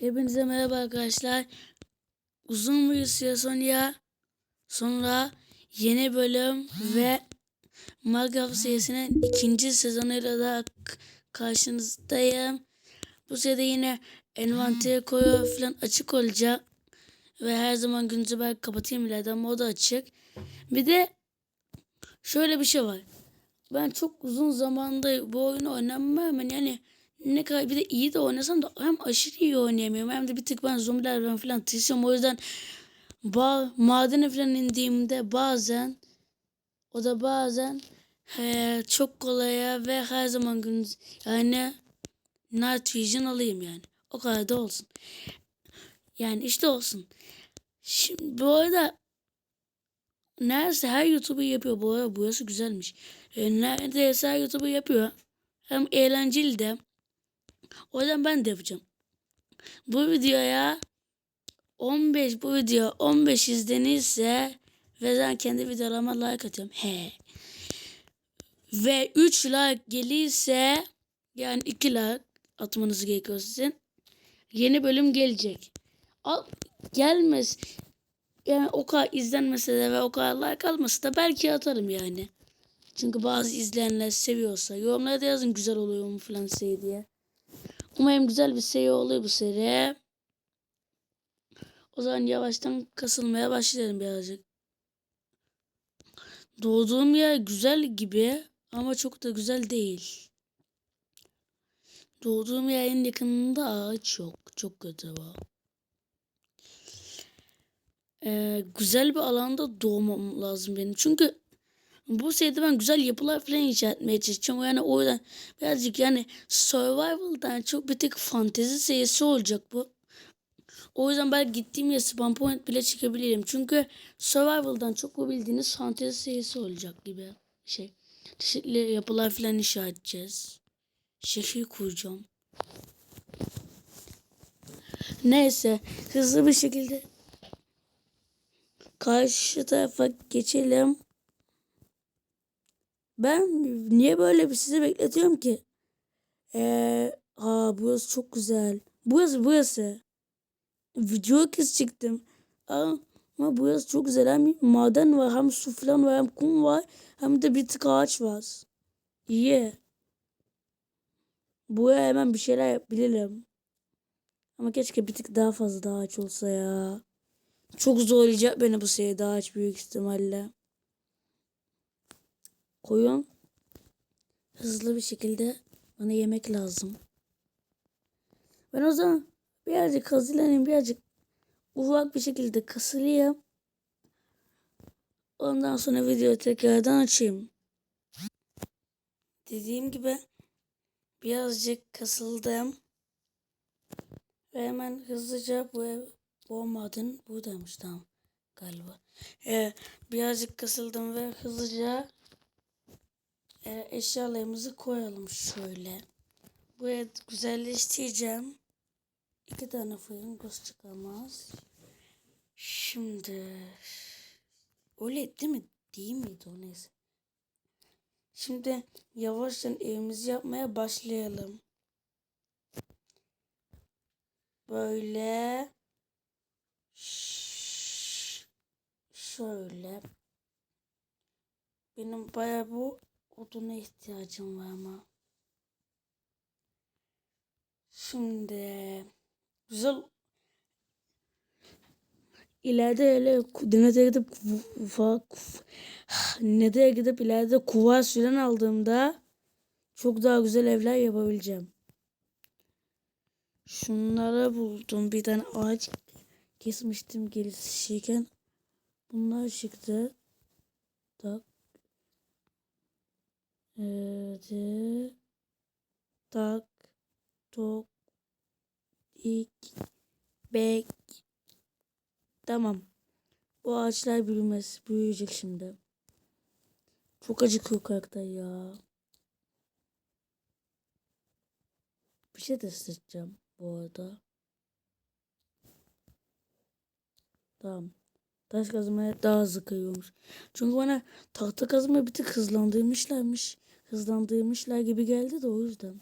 Hepinize merhaba arkadaşlar. Uzun bir süre sonra sonra yeni bölüm ve Minecraft serisinin ikinci sezonuyla da karşınızdayım. Bu seride yine envanteri koyu falan açık olacak. Ve her zaman gündüzü belki kapatayım ileride ama o da açık. Bir de şöyle bir şey var. Ben çok uzun zamanda bu oyunu oynamam. Yani ne kadar bir de iyi de oynasam da hem aşırı iyi oynayamıyorum hem de bir tık ben zombilerden falan tırsıyorum. O yüzden ba madene falan indiğimde bazen o da bazen he, çok kolaya ve her zaman gün yani Night Vision alayım yani. O kadar da olsun. Yani işte olsun. Şimdi bu arada neredeyse her YouTuber yapıyor. Bu arada burası güzelmiş. E, neredeyse her YouTuber yapıyor. Hem eğlenceli de. O yüzden ben de yapacağım. Bu videoya 15 bu video 15 izlenirse ve ben kendi videolarıma like atıyorum. He. Ve 3 like gelirse yani 2 like atmanız gerekiyor sizin. Yeni bölüm gelecek. Al gelmez. Yani o kadar izlenmese de ve o kadar like almasa da belki atarım yani. Çünkü bazı izleyenler seviyorsa. Yorumlara da yazın güzel oluyor mu falan şey diye. Umarım güzel bir seri oluyor bu seri. O zaman yavaştan kasılmaya başlayalım birazcık. Doğduğum yer güzel gibi ama çok da güzel değil. Doğduğum yerin yakınında ağaç yok. Çok kötü bu. Ee, güzel bir alanda doğmam lazım benim. Çünkü bu seride ben güzel yapılar falan inşa etmeye çalışacağım. Yani o yüzden birazcık yani survival'dan çok bir tek fantezi serisi olacak bu. O yüzden ben gittiğim yer spawn point bile çıkabilirim. Çünkü survival'dan çok bu bildiğiniz fantezi serisi olacak gibi şey. Çeşitli yapılar falan inşa edeceğiz. Şehir kuracağım. Neyse hızlı bir şekilde karşı tarafa geçelim. Ben niye böyle bir sizi bekletiyorum ki? Ee, aa burası çok güzel. Burası burası. Video kız çıktım. Aa, ama burası çok güzel. Hem maden var hem su falan var hem kum var. Hem de bir tık ağaç var. İyi. Buraya hemen bir şeyler yapabilirim. Ama keşke bir tık daha fazla daha ağaç olsa ya. Çok zorlayacak beni bu sayede ağaç büyük ihtimalle. Koyun. Hızlı bir şekilde bana yemek lazım. Ben o zaman birazcık hazırlanayım. Birazcık ufak bir şekilde kasılayım. Ondan sonra videoyu tekrardan açayım. Dediğim gibi birazcık kasıldım. Ve hemen hızlıca bu ev bu olmadın buradaymış tamam galiba. Ee, birazcık kasıldım ve hızlıca e, eşyalarımızı koyalım şöyle. Buraya güzelleştireceğim. İki tane fırın göz çıkamaz. Şimdi öyle değil mi? Değil miydi o neyse. Şimdi yavaştan evimizi yapmaya başlayalım. Böyle şöyle benim bayağı bu oduna ihtiyacım var ama. Şimdi güzel ileride öyle denete gidip ufak nereye gidip ileride kuvars falan aldığımda çok daha güzel evler yapabileceğim. Şunları buldum. Bir tane ağaç kesmiştim gelişirken. Bunlar çıktı. Tak. Evet. Tak. Tok. İk. Bek. Tamam. Bu ağaçlar büyümez. Büyüyecek şimdi. Çok acıkıyor karakter ya. Bir şey de sıçacağım bu arada. Tamam. Taş kazmaya daha hızlı kayıyormuş. Çünkü bana tahta kazmayı bir tık hızlandırmışlarmış. Hızlandırmışlar gibi geldi de o yüzden.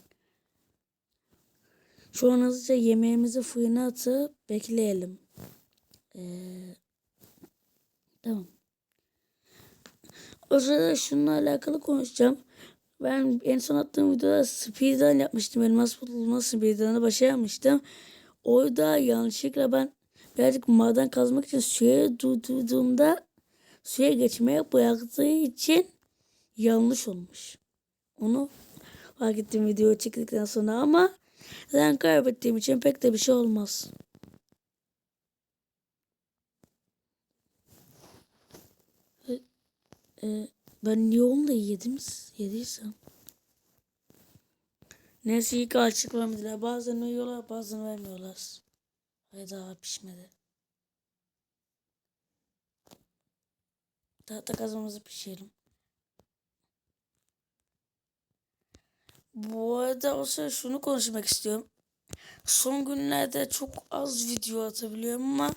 Şu an hızlıca yemeğimizi fırına atıp bekleyelim. Ee, tamam. O sırada şununla alakalı konuşacağım. Ben en son attığım videoda speedrun yapmıştım. Elmas bulma speedrun'ı başarmıştım. Orada yanlışlıkla ben birazcık maden kazmak için suya durdurduğumda suya geçmeye bıraktığı için yanlış olmuş. Onu fark ettim video çektikten sonra ama zaten kaybettiğim için pek de bir şey olmaz. E, ben niye onu da yedim, yediysem. Neyse ki açık vermediler. Bazen veriyorlar bazen vermiyorlar. Hayda pişmedi. Tahta kazmamızı pişirelim. Bu arada o sırada şunu konuşmak istiyorum. Son günlerde çok az video atabiliyorum ama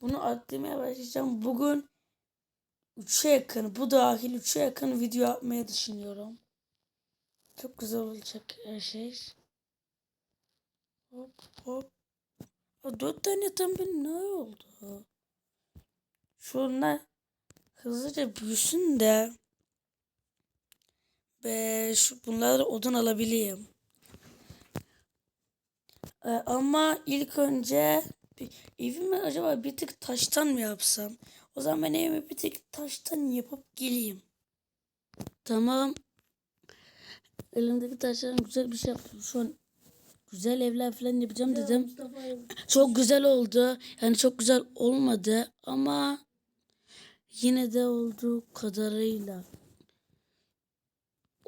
bunu atlamaya başlayacağım. Bugün 3'e yakın, bu dahil 3'e yakın video atmayı düşünüyorum. Çok güzel olacak her şey. Hop hop. Aa, Dört tane tam benim ne oldu? Şunlar hızlıca büyüsün de ve şu bunları odun alabileyim. Ee, ama ilk önce evimi acaba bir tık taştan mı yapsam? O zaman ben evimi bir tık taştan yapıp geleyim. Tamam. Elimdeki taşlardan güzel bir şey yaptım. Şu an güzel evler falan yapacağım dedim. Çok güzel oldu. Yani çok güzel olmadı ama yine de olduğu kadarıyla.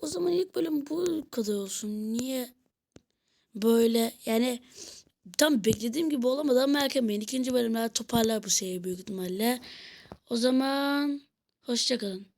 O zaman ilk bölüm bu kadar olsun. Niye böyle yani tam beklediğim gibi olamadı ama erken beyin ikinci bölümler toparlar bu şeyi büyük ihtimalle. O zaman hoşçakalın.